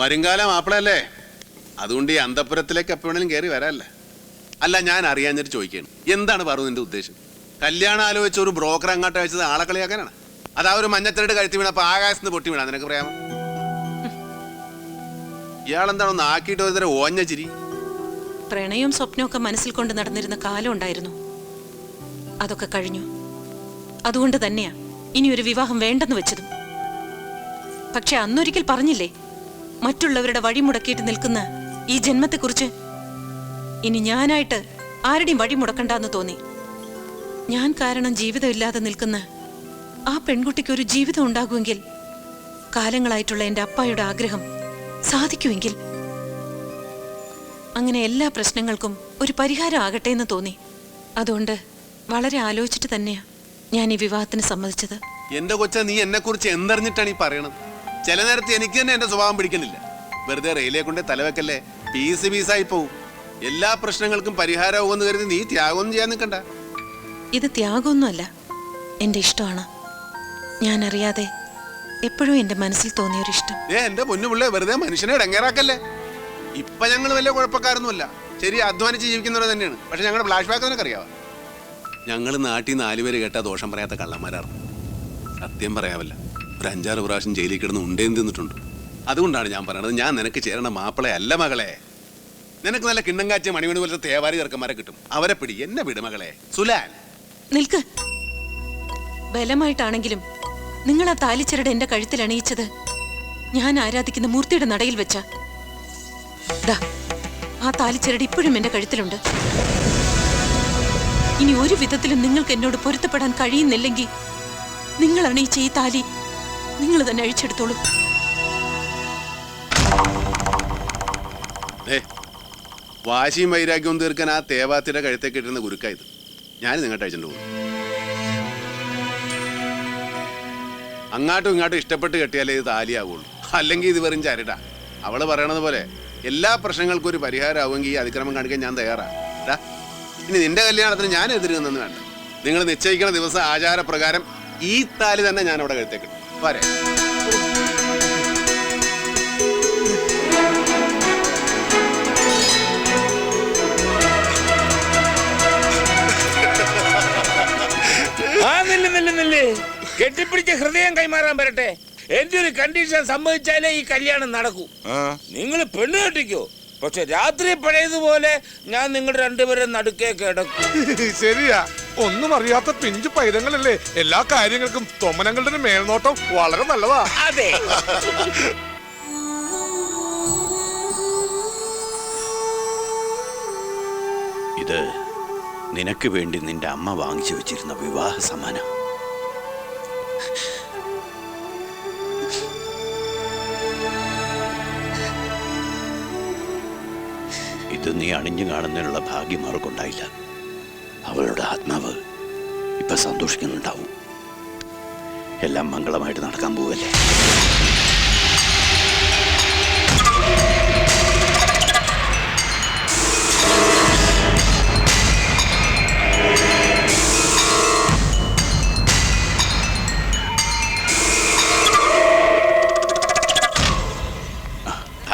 വരുംകാലം മാപ്പിളല്ലേ അതുകൊണ്ട് ഈ അന്തപുരത്തിലേക്ക് എപ്പോഴെങ്കിലും കയറി വരാല്ലേ? അല്ല ഞാൻ അറിയാൻ അറിയാഞ്ഞിട്ട് ചോദിക്കുകയാണ് എന്താണ് പറഞ്ഞു നിന്റെ ഉദ്ദേശം? കല്യാണം ആലോചിച്ച ഒരു ബ്രോക്കർ അങ്ങോട്ട് അയച്ചത് ആളെ കളിയാക്കാനാണ്? അതാ ഒരു മഞ്ഞത്തരട് കഴുത്തി വീണപ്പോൾ ആകാശത്ത് പൊട്ടി വീണ നിനക്ക് പറയാമോ? ഇയാളെന്താണോ ആക്കിയിട്ട് ഒരു തരം ഓഞ്ഞ ചിരി? പ്രണയവും സ്വപ്നവും ഒക്കെ മനസ്സിൽ കൊണ്ട് നടന്നിരുന്ന കാലം ഉണ്ടായിരുന്നു. അതൊക്കെ കഴിഞ്ഞു. അതുകൊണ്ട് തന്നെയാ ഇനി ഒരു വിവാഹം വേണ്ടെന്ന് വെച്ചതും. പക്ഷെ അന്നൊരിക്കൽ പറഞ്ഞില്ലേ? മറ്റുള്ളവരുടെ വഴി മുടക്കിയിട്ട് നിൽക്കുന്ന ഈ ജന്മത്തെക്കുറിച്ച് ഇനി ഞാനായിട്ട് ആരുടെയും വഴി മുടക്കണ്ടെന്ന് തോന്നി. ഞാൻ കാരണം ജീവിതമില്ലാതെ നിൽക്കുന്ന ആ പെൺകുട്ടിക്ക് ഒരു ജീവിതം ഉണ്ടാകുമെങ്കിൽ കാലങ്ങളായിട്ടുള്ള എന്റെ അപ്പായുടെ ആഗ്രഹം സാധിക്കുമെങ്കിൽ അങ്ങനെ എല്ലാ പ്രശ്നങ്ങൾക്കും ഒരു പരിഹാരം ആകട്ടെ എന്ന് തോന്നി. അതുകൊണ്ട് വളരെ ആലോചിച്ചിട്ട് തന്നെയാ ഞാൻ ഈ വിവാഹത്തിന് സമ്മതിച്ചത്. എന്റെ കൊച്ച നീ എന്നെ കുറിച്ച് എന്തറിഞ്ഞിട്ടാണ് ഈ പറയണത്? ചില നേരത്തെ എനിക്ക് തന്നെ എന്റെ സ്വഭാവം പിടിക്കുന്നില്ല. വെറുതെ റെയിലേ കൊണ്ട് തലവെക്കല്ലേ? പീസ് പീസായി പോവും. എല്ലാ പ്രശ്നങ്ങൾക്കും പരിഹാരമാവുമെന്ന് കരുതി നീ ത്യാഗമൊന്നും ചെയ്യാൻ നിൽക്കണ്ട. ഇത് ത്യാഗമൊന്നുമല്ല. എന്റെ ഇഷ്ടമാണ്. ഞാൻ അറിയാതെ എപ്പോഴും എന്റെ മനസ്സിൽ തോന്നിയ ഒരു ഇഷ്ടം. ഏ എന്റെ പൊന്നു പിള്ളേ വെറുതെ മനുഷ്യനെ ഇടങ്ങേറാക്കല്ലേ? ഇപ്പൊ ഞങ്ങൾ വലിയ കുഴപ്പക്കാരൊന്നുമല്ല. ശരി അധ്വാനിച്ച് ജീവിക്കുന്നവർ തന്നെയാണ്. പക്ഷെ ഞങ്ങളുടെ ഫ്ലാഷ് ബാക്ക് നിനക്ക് അറിയാവോ? ഞങ്ങൾ നാട്ടിൽ നാലുപേര് കേട്ടാ ദോഷം പറയാത്ത കള്ളന്മാരാണ് സത്യം പറയാമല്ല ഒരു അഞ്ചാറ് പ്രാവശ്യം ജയിലിൽ കിടന്ന് ഉണ്ടേന്ന് തിന്നിട്ടുണ്ട്. അതുകൊണ്ടാണ് ഞാൻ പറയുന്നത് ഞാൻ നിനക്ക് ചേരണ മാപ്പിളെ അല്ല മകളെ. നിനക്ക് നല്ല കിണ്ണങ്കാച്ച മണിമണി പോലത്തെ തേവാരി ചെറുക്കന്മാരെ കിട്ടും. അവരെ പിടി എന്നെ വിട് മകളെ. സുലാൻ നിൽക്ക്. ബലമായിട്ടാണെങ്കിലും നിങ്ങൾ ആ താലിച്ചരട് എന്റെ കഴുത്തിൽ അണിയിച്ചത് ഞാൻ ആരാധിക്കുന്ന മൂർത്തിയുടെ നടയിൽ വെച്ച. ആ താലിച്ചരട് ഇപ്പോഴും എന്റെ കഴുത്തിലുണ്ട്. ഇനി ഒരു വിധത്തിലും നിങ്ങൾക്ക് എന്നോട് പൊരുത്തപ്പെടാൻ കഴിയുന്നില്ലെങ്കിൽ നിങ്ങൾ അണിയിച്ച ഈ താലി നിങ്ങൾ തന്നെ അഴിച്ചെടുത്തോളൂ. വാശിയും വൈരാഗ്യവും തീർക്കാൻ ആ തേവാത്തിയുടെ കഴുത്തേക്ക് ഇട്ടിരുന്ന ഗുരുക്കായത് ഞാൻ നിങ്ങോട്ട് അയച്ചിട്ട് പോകും. അങ്ങാട്ടും ഇങ്ങോട്ടും ഇഷ്ടപ്പെട്ട് കെട്ടിയാലേ ഇത് താലിയാവുള്ളൂ. അല്ലെങ്കിൽ ഇത് വെറും ചരടാ. അവൾ പറയണത് പോലെ എല്ലാ പ്രശ്നങ്ങൾക്കും ഒരു പരിഹാരമാവുമെങ്കിൽ ഈ അതിക്രമം കാണിക്കാൻ ഞാൻ തയ്യാറാണ് ഇനി നിന്റെ കല്യാണത്തിന് ഞാൻ എതിര് നിന്നെന്ന് വേണ്ട. നിങ്ങൾ നിശ്ചയിക്കുന്ന ദിവസം ആചാരപ്രകാരം ഈ താലി തന്നെ ഞാൻ അവിടെ കഴുത്തേക്ക് ഇടും. പോരെ ആ നില്ല് നില്ല് നില്ല്. കെട്ടിപ്പിടിച്ച ഹൃദയം കൈമാറാൻ വരട്ടെ. എന്റെ ഒരു കണ്ടീഷൻ സംഭവിച്ചാലേ ഈ കല്യാണം നടക്കൂ? നിങ്ങൾ പെണ്ണ് കെട്ടിക്കോ? പക്ഷെ രാത്രി പഴയതുപോലെ ഞാൻ നിങ്ങൾ രണ്ടുപേരും നടുക്കേ കിടക്കും. ശരിയാ. ഒന്നും അറിയാത്ത പിഞ്ചു പൈതങ്ങളല്ലേ? എല്ലാ കാര്യങ്ങൾക്കും തൊമനങ്ങളുടെ ഒരു മേൽനോട്ടം വളരെ നല്ലതാ. അതെ. ഇത് നിനക്ക് വേണ്ടി നിന്റെ അമ്മ വാങ്ങിച്ചു വെച്ചിരുന്ന വിവാഹ സമ്മാനം. ഇത് നീ അണിഞ്ഞു കാണുന്നതിനുള്ള ഭാഗ്യം അവർക്കുണ്ടായില്ല അവളുടെ ആത്മാവ് ഇപ്പൊ സന്തോഷിക്കുന്നുണ്ടാവും എല്ലാം മംഗളമായിട്ട് നടക്കാൻ പോവല്ലേ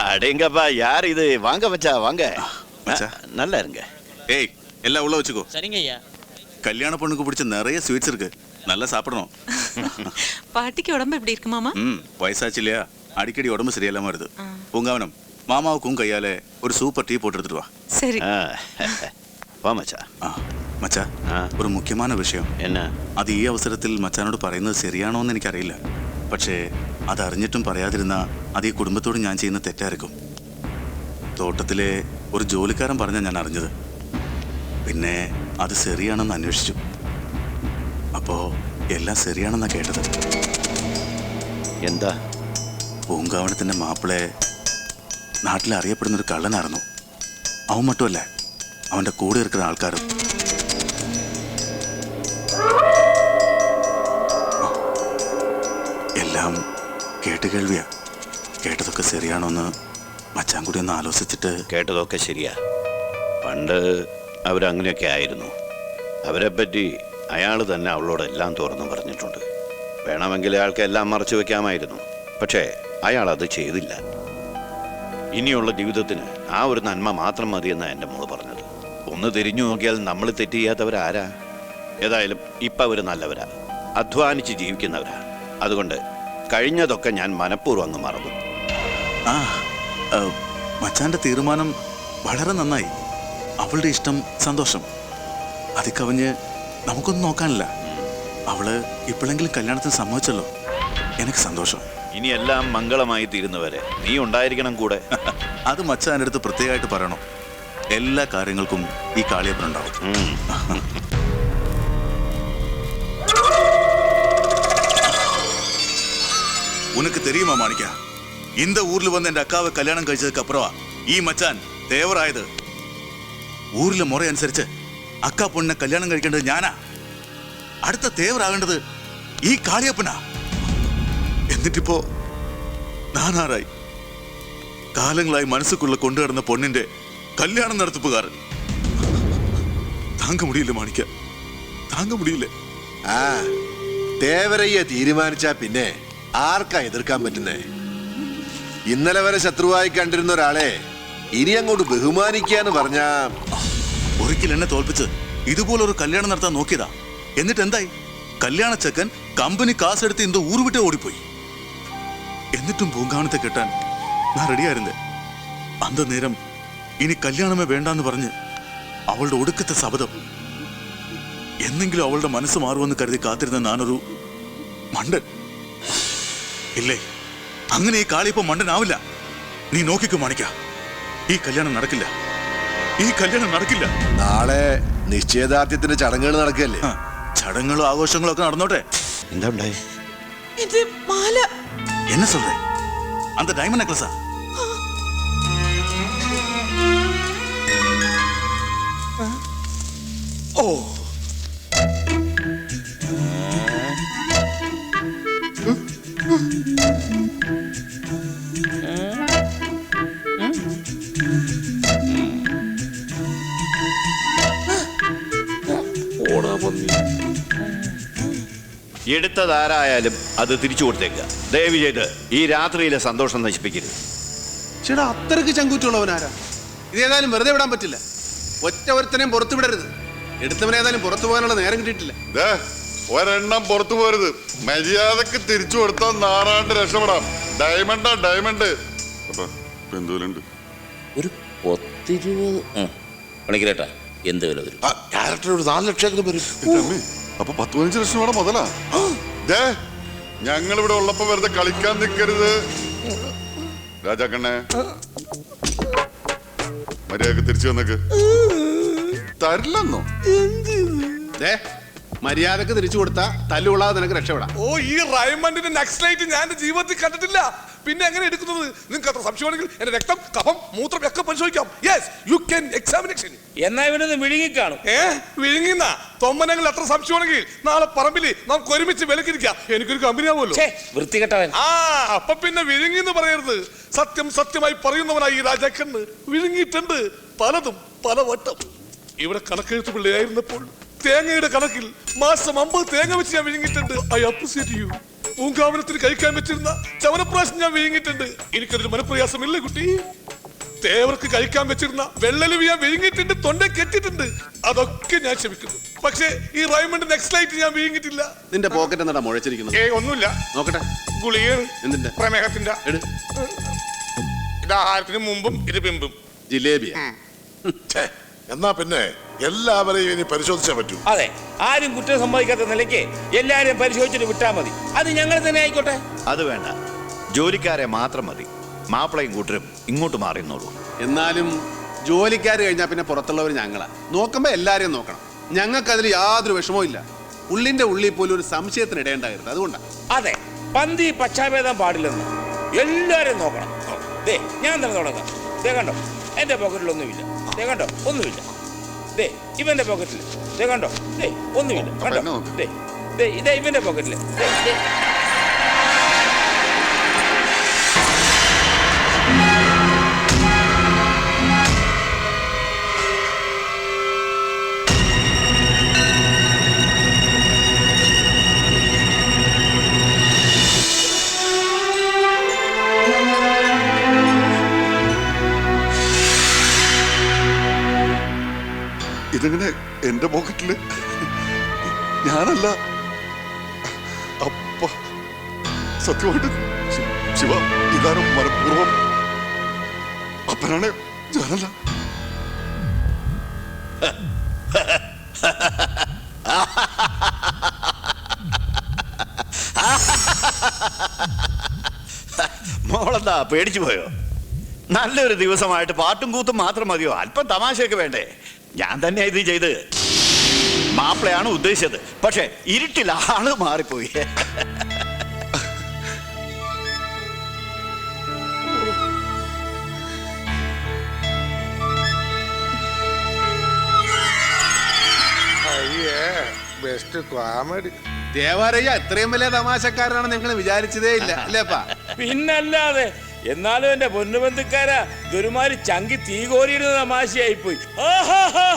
அடேங்கப்பா யார் இது வாங்க மச்சா வாங்க மச்சா. அஹ், நல்லா இருங்க ஏய் எல்லாம் உள்ள வச்சுக்கோ சரிங்க ஐயா கல்யாண பொண்ணுக்கு பிடிச்ச நிறைய ஸ்வீட்ஸ் இருக்கு நல்லா சாப்பிடணும் பாட்டிக்கு உடம்பு எப்படி இருக்கு மாமா ம் வயசாச்சு இல்லையா அடிக்கடி உடம்பு சரியில்லாம வருது உங்க அவனம் மாமாவுக்கும் கையால ஒரு சூப்பர் டீ போட்டு எடுத்துட்டு வா சரி വാ മച്ചാ ആ മച്ചാ ഒരു മുഖ്യமான വിഷയം എന്നാ അത് ഈ അവസരത്തിൽ മച്ചാനോട് പറയുന്നത് ശരിയാണോ എന്ന് എനിക്കറിയില്ല പക്ഷേ അതറിഞ്ഞിട്ടും പറയാതിരുന്ന അത് ഈ കുടുംബത്തോട് ഞാൻ ചെയ്യുന്ന തെറ്റായിരിക്കും തോട്ടത്തിലെ ഒരു ജോലിക്കാരൻ പറഞ്ഞാൽ ഞാൻ അറിഞ്ഞത് പിന്നെ അത് ശരിയാണെന്ന് അന്വേഷിച്ചു. അപ്പോ എല്ലാം ശരിയാണെന്നാ കേട്ടത്. എന്താ? പൂങ്കാവനത്തിന്റെ മാപ്പിളെ നാട്ടിൽ അറിയപ്പെടുന്ന ഒരു കള്ളനായിരുന്നു. അവൻ മട്ടുമല്ല അവന്റെ കൂടെ ഇരിക്കുന്ന ആൾക്കാരും. എല്ലാം കേട്ട് കേൾവിയാ. കേട്ടതൊക്കെ ശരിയാണോന്ന് മച്ചാൻ കൂടി ഒന്ന് ആലോചിച്ചിട്ട് കേട്ടതൊക്കെ ശരിയാ. പണ്ട് അവരങ്ങനെയൊക്കെ ആയിരുന്നു. അവരെപ്പറ്റി അയാൾ തന്നെ അവളോടെല്ലാം തുറന്നു പറഞ്ഞിട്ടുണ്ട്. വേണമെങ്കിൽ അയാൾക്ക് എല്ലാം മറച്ചു വെക്കാമായിരുന്നു. പക്ഷേ അയാൾ അത് ചെയ്തില്ല. ഇനിയുള്ള ജീവിതത്തിന് ആ ഒരു നന്മ മാത്രം മതിയെന്നാണ് എന്റെ മോൾ പറഞ്ഞത്. ഒന്ന് തിരിഞ്ഞു നോക്കിയാൽ നമ്മൾ തെറ്റ് ചെയ്യാത്തവരാരാ ഏതായാലും ഇപ്പം അവർ നല്ലവരാ. അധ്വാനിച്ച് ജീവിക്കുന്നവരാ. അതുകൊണ്ട് കഴിഞ്ഞതൊക്കെ ഞാൻ മനഃപൂർവം അങ്ങ് മറന്നു. ആ മച്ചാന്റെ തീരുമാനം വളരെ നന്നായി. അവളുടെ ഇഷ്ടം സന്തോഷം. അത് കവിഞ്ഞ് നമുക്കൊന്നും നോക്കാനില്ല. അവൾ ഇപ്പോഴെങ്കിലും കല്യാണത്തിന് സമ്മതിച്ചല്ലോ. എനിക്ക് സന്തോഷം. ഇനി എല്ലാം മംഗളമായി തീരുന്നവരെ. നീ ഉണ്ടായിരിക്കണം കൂടെ. അത് മച്ചാന്റെ അടുത്ത് പ്രത്യേകമായിട്ട് പറയണം. എല്ലാ കാര്യങ്ങൾക്കും ഈ കാളിയപ്പനുണ്ടാവും உனக்கு ഉനക്ക് மாணிக்கா இந்த ஊர்ல வந்து என் அக்காவை கல்யாணம் கழிச்சதுக்கு ഈ മച്ചാൻ மச்சான் ഊരിലെ മുറ അനുസരിച്ച് അക്ക പൊണ്ണിനെ കല്യാണം കഴിക്കേണ്ടത് ഞാനാ. അടുത്ത തേവറാകേണ്ടത് ഈ കാളിയപ്പനാ. എന്നിട്ടിപ്പോ നാനാറായി കാലങ്ങളായി മനസ്സുക്കുള്ള കൊണ്ടുകിടന്ന പൊണ്ണിന്റെ കല്യാണം നടത്തിപ്പുകാരൻ. താങ്ക മുടിയില്ല മാണിക്ക? താങ്ക മുടിയില്ല? ആ തേവരയ്യ തീരുമാനിച്ചാ പിന്നെ ആർക്കാ എതിർക്കാൻ പറ്റുന്നേ? ഇന്നലെ വരെ ശത്രുവായി കണ്ടിരുന്ന ഒരാളെ ഇനി അങ്ങോട്ട് ബഹുമാനിക്കാന്ന് പറഞ്ഞ ഒരിക്കൽ എന്നെ തോൽപ്പിച്ച് ഇതുപോലൊരു കല്യാണം നടത്താൻ നോക്കിയതാ. എന്നിട്ട് എന്തായി? കല്യാണ ചെക്കൻ കമ്പനി കാസെടുത്ത് ഇന്ത ഊറുവിട്ട് വിട്ട് ഓടിപ്പോയി. എന്നിട്ടും പൂങ്കാവനത്തെ കെട്ടാൻ ഞാൻ റെഡിയായിരുന്നു അന്ത നേരം ഇനി കല്യാണമേ വേണ്ടാന്ന് പറഞ്ഞ് അവളുടെ ഒടുക്കത്തെ ശബ്ദം എന്നെങ്കിലും അവളുടെ മനസ്സ് മാറുമെന്ന് കരുതി കാത്തിരുന്ന ഞാനൊരു മണ്ടൻ. ഇല്ലേ? അങ്ങനെ ഈ കാളിയപ്പോ മണ്ടനാവില്ല. നീ നോക്കിക്കോ മാണിക്ക. ഈ കല്യാണം നടക്കില്ല ഈ കല്യാണം നടക്കില്ല നാളെ നിശ്ചയദാർഢ്യത്തിന്റെ ചടങ്ങുകൾ നടക്കുകയല്ലേ ആ, ചടങ്ങുകളും ആഘോഷങ്ങളും ഒക്കെ നടന്നോട്ടെ എന്താ ഉണ്ടായി ഇത് മാല என்ன சொல்ற அந்த டைமண்ட் நெக்லஸா എടുത്തതാരായാലും അത് തിരിച്ചു കൊടുത്തേക്കുക. ദയവ് ചെയ്ത് ഈ രാത്രിയിലെ സന്തോഷം നശിപ്പിക്കരുത്. ചേട്ടാ അത്രയ്ക്ക് ചങ്കൂറ്റുള്ളവനാരാ ഇത് ഏതായാലും വെറുതെ വിടാൻ പറ്റില്ല. ഒറ്റ ഒരുത്തനെയും പുറത്തു വിടരുത്. എടുത്തവനേതായാലും പുറത്തു പോകാനുള്ള നേരം കിട്ടിയിട്ടില്ല. ദേ, ഒരെണ്ണം പുറത്തു പോരുത്. മര്യാദയ്ക്ക് തിരിച്ചു കൊടുത്താൽ നാറാണ്ട് രക്ഷപ്പെടാം. ഡയമണ്ടാ ഡയമണ്ട്. അപ്പൊ എന്തോലുണ്ട് ഒരു പത്തിരുപത് പണിക്കരേട്ടാ എന്ത് വില വരും? ക്യാരക്ടർ ഒരു നാല് ലക്ഷം വരും. അപ്പൊ പത്ത് പതിനഞ്ച് ലക്ഷം വേണം മുതലാ. ദേ ഞങ്ങൾ ഇവിടെ ഉള്ളപ്പോ വെറുതെ കളിക്കാൻ നിൽക്കരുത് രാജാക്കണ്ണേ മര്യാദയ്ക്ക് തിരിച്ചു വന്നേക്ക്. തരില്ലെന്നോ? ദേ മര്യാദയ്ക്ക് തിരിച്ചു കൊടുത്താ തല്ലുകൊള്ളാതെ നിനക്ക് രക്ഷപ്പെടാം. ഓ ഈ റൈമണ്ടിന്റെ ലൈറ്റ് ഞാൻ ജീവിതത്തിൽ കണ്ടിട്ടില്ല. പിന്നെ എങ്ങനെ എടുക്കുന്നത്? നിങ്ങൾക്ക് അത്ര സംശയമാണെങ്കിൽ എന്റെ രക്തം കഫം മൂത്രം ഒക്കെ പരിശോധിക്കാം. യെസ് യു ക്യാൻ എക്സാമിനേഷൻ എന്നാ ഇവനൊന്ന് വിഴുങ്ങിക്കാണും ഏ വിഴുങ്ങിന്ന? തൊമ്മനങ്ങൾ അത്ര സംശയമാണെങ്കിൽ നാളെ പറമ്പിൽ നമുക്ക് ഒരുമിച്ച് വിലക്കിരിക്കാം. എനിക്കൊരു കമ്പനി ആവുമല്ലോ. വൃത്തികെട്ടവൻ. ആ അപ്പൊ പിന്നെ വിഴുങ്ങി എന്ന് പറയരുത്. സത്യം സത്യമായി പറയുന്നവനായി ഈ രാജാക്കന്ന് വിഴുങ്ങിയിട്ടുണ്ട്. പലതും പല വട്ടം ഇവിടെ കണക്കെഴുത്ത് പിള്ളയായിരുന്നപ്പോൾ തേങ്ങയുടെ കണക്കിൽ മാസം അമ്പത് തേങ്ങ വെച്ച് ഞാൻ വിഴുങ്ങിയിട്ടുണ്ട്. ഐ അപ്രിസിയേറ്റ് യു പൂങ്കാവനത്തിന് കഴിക്കാൻ വെച്ചിരുന്ന ചവനപ്രാശം ഞാൻ വിഴുങ്ങിയിട്ടുണ്ട്. എനിക്കതൊരു മനപ്രയാസമില്ല കുട്ടി. തേവർക്ക് കഴിക്കാൻ വെച്ചിരുന്ന വെള്ളലുവി ഞാൻ വിഴുങ്ങിയിട്ടുണ്ട് തൊണ്ട കെട്ടിട്ടുണ്ട് അതൊക്കെ ഞാൻ ക്ഷമിക്കുന്നു. പക്ഷേ ഈ റൈമണ്ട് നെക്സ്റ്റ് ലൈറ്റ് ഞാൻ വിഴുങ്ങിയിട്ടില്ല. നിന്റെ പോക്കറ്റ് എന്താ മുഴച്ചിരിക്കുന്നത്? ഏ ഒന്നുമില്ല. നോക്കട്ടെ. ഗുളിയ എന്തിന്റെ? പ്രമേഹത്തിന്റെ. എട്. ഇത് ആഹാരത്തിന് മുമ്പും ഇത് പിമ്പും. ജിലേബിയാ. എന്നാ പിന്നെ എല്ലാവരെയും ഇനി പരിശോധിച്ചേ പറ്റൂ. അതെ ആരും കുറ്റം സമ്മതിക്കാത്ത നിലയ്ക്ക് എല്ലാരും പരിശോധിച്ചിട്ട് വിട്ടാ മതി. അത് ഞങ്ങൾ തന്നെ ആയിക്കോട്ടെ. അത് വേണ്ട. ജോലിക്കാരെ മാത്രം മതി. മാപ്പിളയും കൂട്ടരും ഇങ്ങോട്ട് മാറിയെന്നോളൂ എന്നാലും ജോലിക്കാർ കഴിഞ്ഞാൽ പിന്നെ പുറത്തുള്ളവർ ഞങ്ങളാ. നോക്കുമ്പോ എല്ലാരെയും നോക്കണം. ഞങ്ങൾക്ക് അതിൽ യാതൊരു വിഷമവും ഇല്ല. ഉള്ളിന്റെ ഉള്ളിൽ പോലും ഒരു സംശയത്തിന് ഇടയുണ്ടാകരുത്. അതുകൊണ്ടാണ് അതെ പന്തി പശ്ചാഭേദം പാടില്ലെന്ന് എല്ലാരും നോക്കണം. ദേ ഞാൻ തന്നെ തുടങ്ങാം. ദേ കണ്ടോ എന്റെ പോക്കറ്റിൽ ഒന്നുമില്ല. ദേ കണ്ടോ ഒന്നുമില്ല. ദേ ഇവന്റെ പോക്കറ്റിൽ ദേ കണ്ടോ ദേ ഒന്നുമില്ല. കണ്ടോ? ദേ ദേ ഇതേ ഇവന്റെ പോക്കറ്റിൽ ദേ ദേ. പോക്കറ്റിൽ ഞാനല്ല. അപ്പ. സത്യമായിട്ട് ശിവ ഇതാരും മനഃപൂർവം അപ്പനാണ്. ഞാനല്ല. മോളെന്താ പേടിച്ചു പോയോ? നല്ലൊരു ദിവസമായിട്ട് പാട്ടും കൂത്തും മാത്രം മതിയോ? അല്പം തമാശയൊക്കെ വേണ്ടേ? ഞാൻ തന്നെ ഇത് ചെയ്ത്. മാപ്പിളയാണ് ഉദ്ദേശിച്ചത്. പക്ഷെ ഇരുട്ടിൽ ആൾ മാറിപ്പോയി. അയ്യേ ബെസ്റ്റ് കോമഡി ദേവാരയ്യ ഇത്രയും വലിയ തമാശക്കാരനാണ് നിങ്ങൾ വിചാരിച്ചതേ ഇല്ല അല്ലേപ്പാ പിന്നല്ലാതെ എന്നാലും എന്റെ പൊന്നുബന്ധുക്കാരാ ദുരുമാരി ചങ്കി തീ കോരിയിരുന്ന തമാശയായി പോയി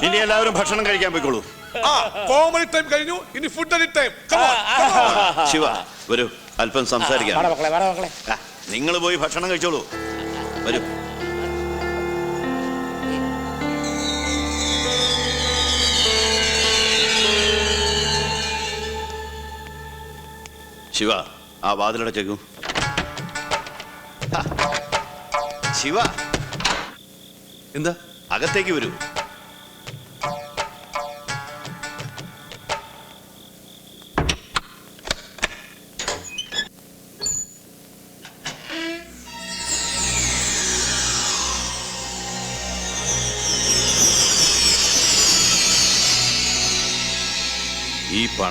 ഇനി എല്ലാവരും ഭക്ഷണം കഴിക്കാൻ പോയിക്കോളൂ. ആ കോമഡി ടൈം കഴിഞ്ഞു. ഇനി ഫുഡ് അടി ടൈം ശിവ വരൂ. അല്പം സംസാരിക്കാം. മക്കളെ വാടാ മക്കളെ. നിങ്ങൾ പോയി ഭക്ഷണം കഴിച്ചോളൂ. വരൂ. ശിവ ആ വാതിലടച്ചേക്കൂ. ശിവ. എന്താ? അകത്തേക്ക് വരൂ.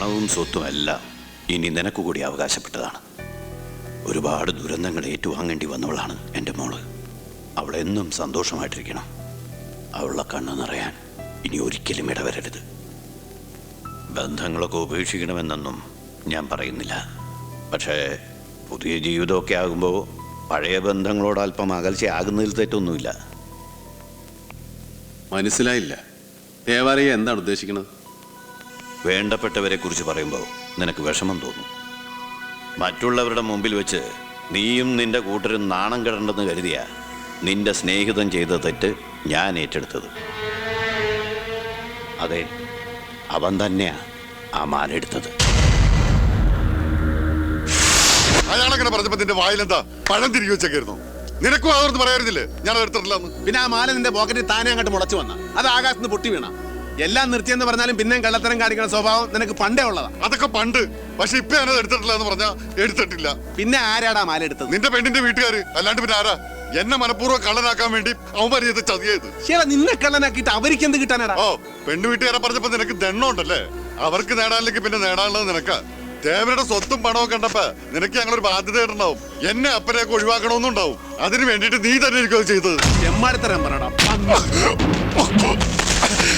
പണവും സ്വത്തും എല്ലാം ഇനി നിനക്ക് കൂടി അവകാശപ്പെട്ടതാണ്. ഒരുപാട് ദുരന്തങ്ങൾ ഏറ്റുവാങ്ങേണ്ടി വന്നവളാണ് എന്റെ മോൾ. അവളെന്നും സന്തോഷമായിട്ടിരിക്കണം. അവളുടെ കണ്ണ് നിറയാൻ ഇനി ഒരിക്കലും ഇടവരരുത്. ബന്ധങ്ങളൊക്കെ ഉപേക്ഷിക്കണമെന്നൊന്നും ഞാൻ പറയുന്നില്ല. പക്ഷേ പുതിയ ജീവിതമൊക്കെ ആകുമ്പോൾ പഴയ ബന്ധങ്ങളോട് അല്പം അകൽച്ചയാകുന്നതിൽ തെറ്റൊന്നുമില്ല. മനസ്സിലായില്ല. ദേവാലയ എന്താണ് ഉദ്ദേശിക്കുന്നത്? വേണ്ടപ്പെട്ടവരെ കുറിച്ച് പറയുമ്പോൾ നിനക്ക് വിഷമം തോന്നും. മറ്റുള്ളവരുടെ മുമ്പിൽ വെച്ച് നീയും നിന്റെ കൂട്ടരും നാണം കെടണ്ടെന്ന് കരുതിയ നിന്റെ സ്നേഹിതം ചെയ്ത തെറ്റ് ഞാൻ ഏറ്റെടുത്തത്. അതെ അവൻ തന്നെയാ ആ മാലെടുത്തത് അയാളങ്ങനെ പറഞ്ഞപ്പോ നിന്റെ വായിലെന്താ? പഴം തിരികെ വെച്ചേക്കായിരുന്നു. നിനക്കും അതോർത്ത് പറയാറില്ലേ ഞാൻ എടുത്തിട്ടില്ല എടുത്തിട്ടില്ലെന്ന്. പിന്നെ ആ മാല നിന്റെ പോക്കറ്റിൽ താനെ അങ്ങോട്ട് മുളച്ചു വന്ന. അത് ആകാശത്ത് പൊട്ടി വീണ. എല്ലാം നിർത്തിയെന്ന് പറഞ്ഞാലും പിന്നെയും കള്ളത്തരം കാണിക്കുന്ന സ്വഭാവം നിനക്ക് പണ്ടേ ഉള്ളതാ. അതൊക്കെ പണ്ട്. പക്ഷെ ഇപ്പൊ ഞാനത് എടുത്തിട്ടില്ല എന്ന് പറഞ്ഞാ എടുത്തിട്ടില്ല. പിന്നെ ആരാടാ മാല എടുത്തത് നിന്റെ പെണ്ണിന്റെ വീട്ടുകാര്. അല്ലാണ്ട് പിന്നെ ആരാ? എന്നെ മനഃപൂർവം കള്ളനാക്കാൻ വേണ്ടി അവന്മാർ ചെയ്ത് ചതിയത് ശരി നിന്നെ കള്ളനാക്കിയിട്ട് അവർക്ക് എന്ത് കിട്ടാനാടാ? ഓ പെണ്ണ് വീട്ടുകാരെ പറഞ്ഞപ്പോ നിനക്ക് ദണ്ണുണ്ടല്ലേ അവർക്ക് നേടാനില്ലെങ്കിൽ പിന്നെ നേടാനുള്ളത് നിനക്കാ. ദേവരുടെ സ്വത്തും പണവും കണ്ടപ്പോ നിനക്ക് ഞങ്ങളൊരു ബാധ്യത ഉണ്ടാവും. എന്നെ അപ്പനെയൊക്കെ ഒഴിവാക്കണമെന്നുണ്ടാവും. അതിനു വേണ്ടിട്ട് നീ തന്നെ എനിക്കത് ചെയ്തത്. ചെമ്മാടിത്തരം പറയടാ.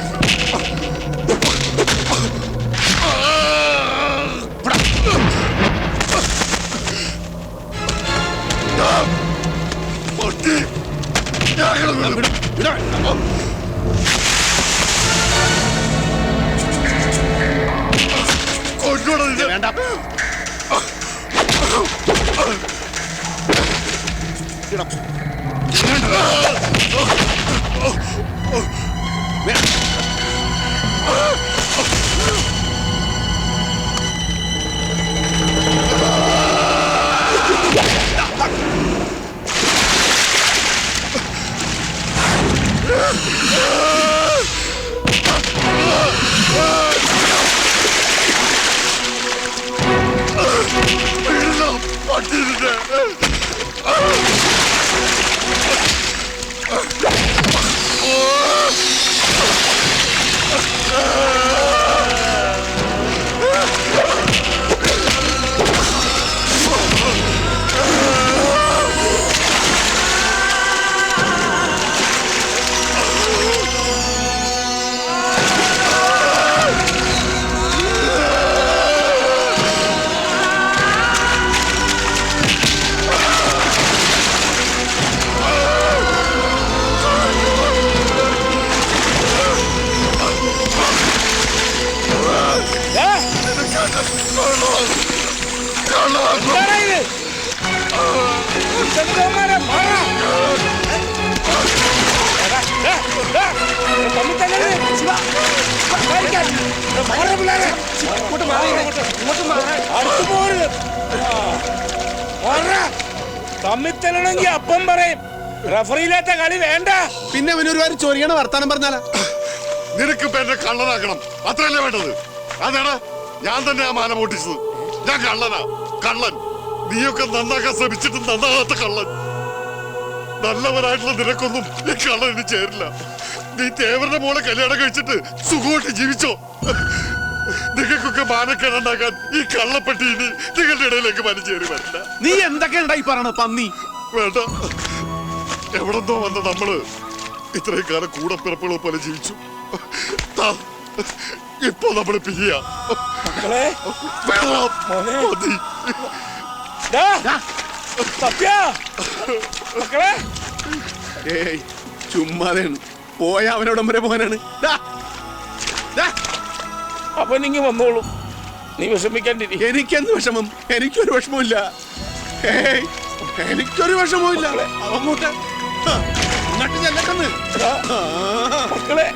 തല്ലണമെങ്കിൽ അപ്പം പറയും. റഫറിയില്ലാത്ത കളി വേണ്ട. പിന്നെ ഒരുപാട് ചൊരിയണ വർത്താനം പറഞ്ഞാല. നിനക്ക് ഇപ്പൊ എന്നെ കള്ളനാക്കണം. അത്രയല്ലേ വേണ്ടത്. അതാണ് ഞാൻ തന്നെ ആ മാല പൊട്ടിച്ചത് ഞാൻ കള്ളനാ. കള്ളൻ. നീയൊക്കെ നന്നാക്കാൻ ശ്രമിച്ചിട്ട് നന്നാകാത്ത കള്ളൻ. നല്ലവരായിട്ടുള്ള നിനക്കൊന്നും ഈ കള്ളന് ചേരില്ല. നീ തേവരുടെ മോളെ കല്യാണം കഴിച്ചിട്ട് സുഖമായിട്ട് ജീവിച്ചോ. നിങ്ങൾക്കൊക്കെ മാനക്കേടുണ്ടാക്കാൻ ഈ കള്ളപ്പെട്ടി ഇനി നിങ്ങളുടെ ഇടയിലേക്ക് മനുചേരി വരില്ല. നീ എന്തൊക്കെയുണ്ടായി പറയണ പന്നി? വേണ്ട. എവിടെന്തോ വന്ന നമ്മൾ ഇത്രയും കാലം കൂടെ പിറപ്പുകളെ പോലെ ജീവിച്ചു. ഇപ്പൊ നമ്മൾ പിരിയാ. മതി. ഏയ് ചുമ്മാതെയാണ് പോയ അവനോടം വരെ പോകാനാണ്. അപ്പൊ നിങ്ങ വന്നോളൂ. നീ വിഷമിക്കാണ്ടിരി. എനിക്കെന്ത് വിഷമം? എനിക്കൊരു വിഷമമില്ല ഏയ് എനിക്കൊരു വിഷമവും ഇല്ല മൂട്ടെ എന്നിട്ട് ചെല്ലട്ടെന്ന്. മക്കളെ.